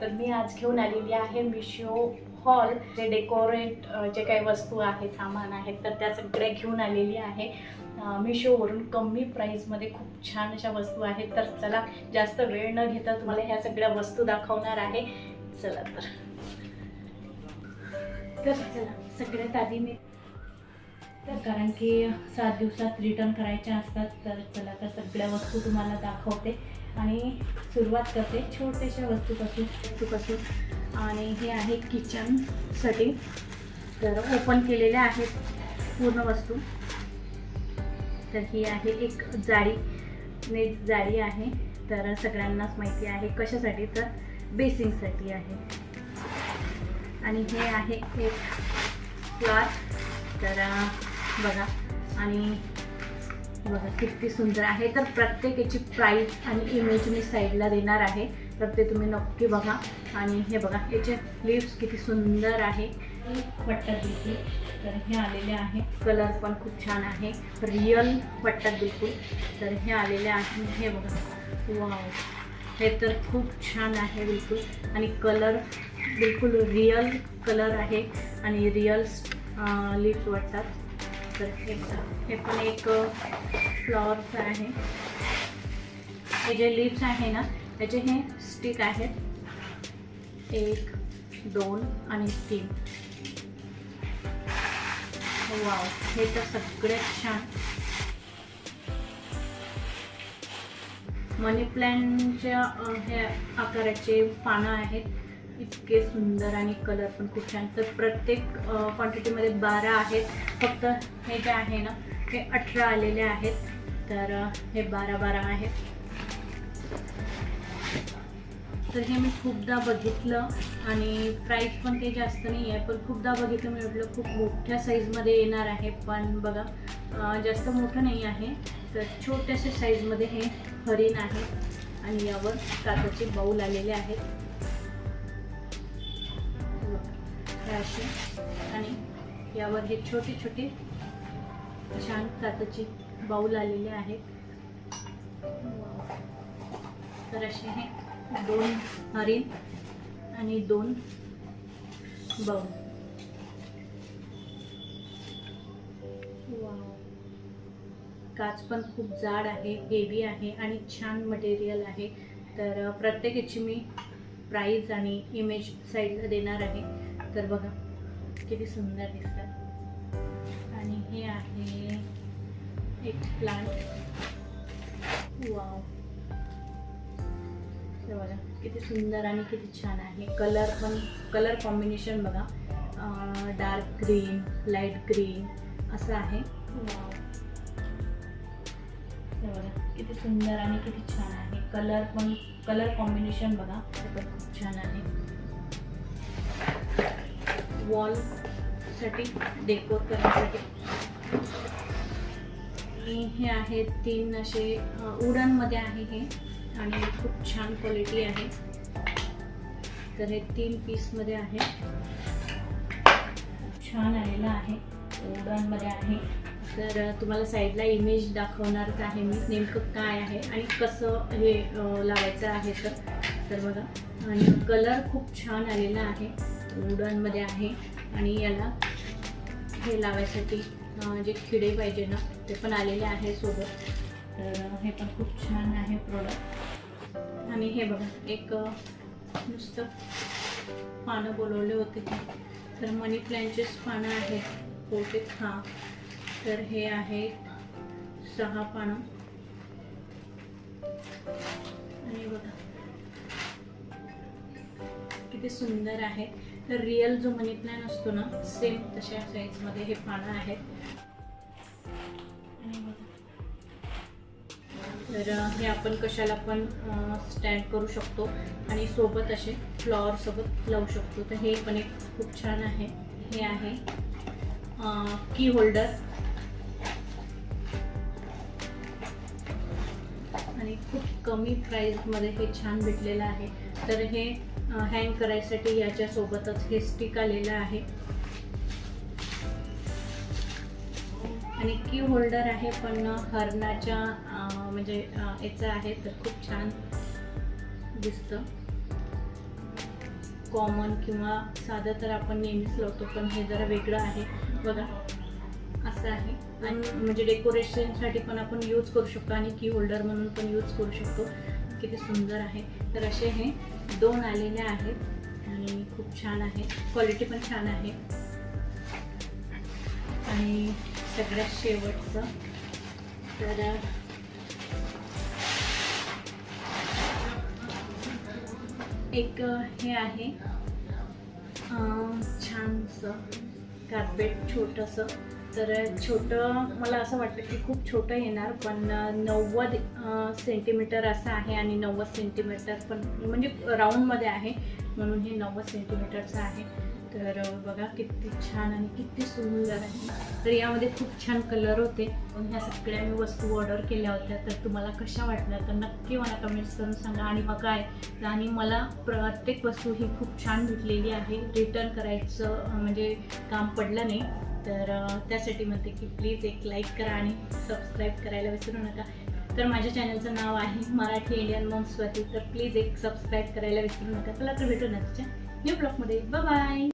तर मी आज घेऊन आलेली आहे मिशो हॉल जे डेकोरेट जे काही वस्तू आहेत सामान आहेत तर त्या सगळ्या घेऊन आलेली आहे. मिशोवरून कमी प्राईजमध्ये खूप छान अशा वस्तू आहेत. तर चला जास्त वेळ न घेता तुम्हाला ह्या सगळ्या वस्तू दाखवणार आहे. चला तर. तर चला सगळ्यात आधी मी तर कारण की सात दिवसात रिटर्न करायच्या असतात तर चला तर सगळ्या वस्तू तुम्हाला दाखवते. आणि सुरुवात करते छोट्याशा वस्तूपासून वस्तूपासून. आणि हे आहे किचनसाठी तर ओपन केलेल्या आहेत पूर्ण वस्तू. तर ही आहे एक जाळी नेट जाळी आहे. तर सगळ्यांनाच माहिती आहे कशासाठी तर बेसिंगसाठी आहे. आणि हे आहे एक फ्लॉर तर बघा. आणि बघा किती सुंदर आहे. तर प्रत्येक याची प्राईस आणि इमेज मी साईडला देणार आहे. तर ते तुम्ही नक्की बघा. आणि हे बघा याचे लिप्स किती सुंदर आहे. पट्ट्यात बिलकुल तर हे आलेले आहे. कलर पण खूप छान आहे. रिअल पट्ट्यात बिलकुल तर हे आलेले आहे. हे बघा. वाव हे तर खूप छान आहे बिलकुल. आणि कलर बिलकुल रिअल कलर आहे. आणि रिअल लिप्स वाटतात. तर हे बघा हे पण एक फ्लॉवरचं आहे. हे जे लिप्स आहे ना त्याचे हे स्टिक आहेत. एक दोन आणि तीन. वाव हे तर सगळ्यात छान. मनी प्लॅनच्या हे आकाराचे पानं आहेत. इतके सुंदर आणि कलर पण खूप छान. तर प्रत्येक क्वांटिटीमध्ये बारा आहेत. फक्त हे जे आहे ना हे अठरा आलेले आहेत. तर हे बारा बारा आहेत. तर हे मी खूपदा बघितलं आणि प्राईस पण ते जास्त नाही आहे पण खूपदा बघितलं मी म्हटलं खूप मोठ्या साईजमध्ये येणार आहे. पण बघा जास्त मोठं नाही आहे. तर छोट्याशा साईजमध्ये हे हरिण आहे आणि यावर काचाचे बाऊल आलेले आहेत. हे असे आणि यावर हे छोटे छोटे छान काचाचे बाऊल आलेले आहेत. तर असे हे दोन हरिण आणि दोन बाऊल. काच पण खूप जाड आहे हेवी आहे आणि छान मटेरियल आहे. तर प्रत्येक याची मी प्राईज आणि इमेज साईडला देणार आहे. तर बघा किती सुंदर दिसतात. आणि हे आहे एक प्लांट वाव बघा किती सुंदर आणि किती छान आहे. कलर पण कलर कॉम्बिनेशन बघा. डार्क ग्रीन लाइट ग्रीन असं आहे. बघा किती सुंदर आणि किती छान आहे. कलर पण कलर कॉम्बिनेशन बघा. ते पण खूप छान आहे. वॉलसाठी डेकोर करण्यासाठी. आणि हे आहे तीन असे उडनमध्ये आहे हे. आणि खूप छान क्वालिटी आहे. तर हे तीन पीसमध्ये आहे. छान आलेलं आहे. उडनमध्ये आहे. तर तुम्हाला साईडला इमेज दाखवणारच आहे मी नेमकं काय आहे आणि कसं हे लावायचं आहे तर. बघा. आणि कलर खूप छान आलेला आहे. वुडनमध्ये आहे आणि याला हे लावायसाठी जे खिडे पाहिजे ना ते पण आलेले आहे सोबत. तर हे पण खूप छान आहे प्रोडक्ट आणि हे बघा एक नुसतं पानं बोलवले होते तर मनी प्लॅनचेच पानं आहेत पोटे हा. तर हे आहे सहा पानं. आणि बघा किती सुंदर आहे तर रिअल जो मनी प्लॅन असतो ना सेम तशा साईजमध्ये हे पानं आहेत. तर हे आपण कशाला पण स्टँड करू शकतो आणि सोबत असे फ्लॉवर सोबत लावू शकतो. तर हे पण एक खूप छान आहे. हे आहे की होल्डर आणि खूप कमी प्राईजमध्ये हे छान भेटलेलं आहे. तर हे हँग करायसाठी याच्यासोबतच हे स्टिक आलेलं आहे. आणि की होल्डर आहे पण हरणाच्या म्हणजे याचं आहे तर खूप छान दिसतं. कॉमन किंवा साधं तर आपण नेहमीच लावतो पण हे जरा वेगळं आहे. बघा असं आहे. आणि म्हणजे डेकोरेशनसाठी पण आपण यूज करू शकतो आणि की होल्डर म्हणून पण यूज करू शकतो. किती सुंदर आहे. तर असे हे दोन आलेले आहेत. आणि खूप छान आहे. क्वालिटी पण छान आहे. आणि सगळ्यात शेवटचं. तर एक हे आहे. छानसं. कार्पेट छोटंसं. तर छोटं मला असं वाटतं की खूप छोटं येणार पण नव्वद सेंटीमीटर असं आहे आणि नव्वद सेंटीमीटर पण म्हणजे राऊंडमध्ये आहे म्हणून हे नव्वद सेंटीमीटरचं आहे. तर बघा किती छान आणि किती सुंदर आहे. तर यामध्ये खूप छान कलर होते. पण ह्या सगळ्या मी वस्तू ऑर्डर केल्या होत्या. तर तुम्हाला कशा वाटल्या तर नक्की मला कमेंट्स करून सांगा. आणि मग काय आणि मला प्रत्येक वस्तू ही खूप छान भेटलेली आहे. रिटर्न करायचं म्हणजे काम पडलं नाही. तर त्यासाठी म्हणते की प्लीज एक लाईक करा आणि सबस्क्राईब करायला विसरू नका. तर माझ्या चॅनलचं नाव आहे मराठी इंडियन मॉम स्वाती तर प्लीज एक सबस्क्राईब करायला विसरू नका. चला तर भेटू नक्कीच्या न्यू ब्लॉगमध्ये बाय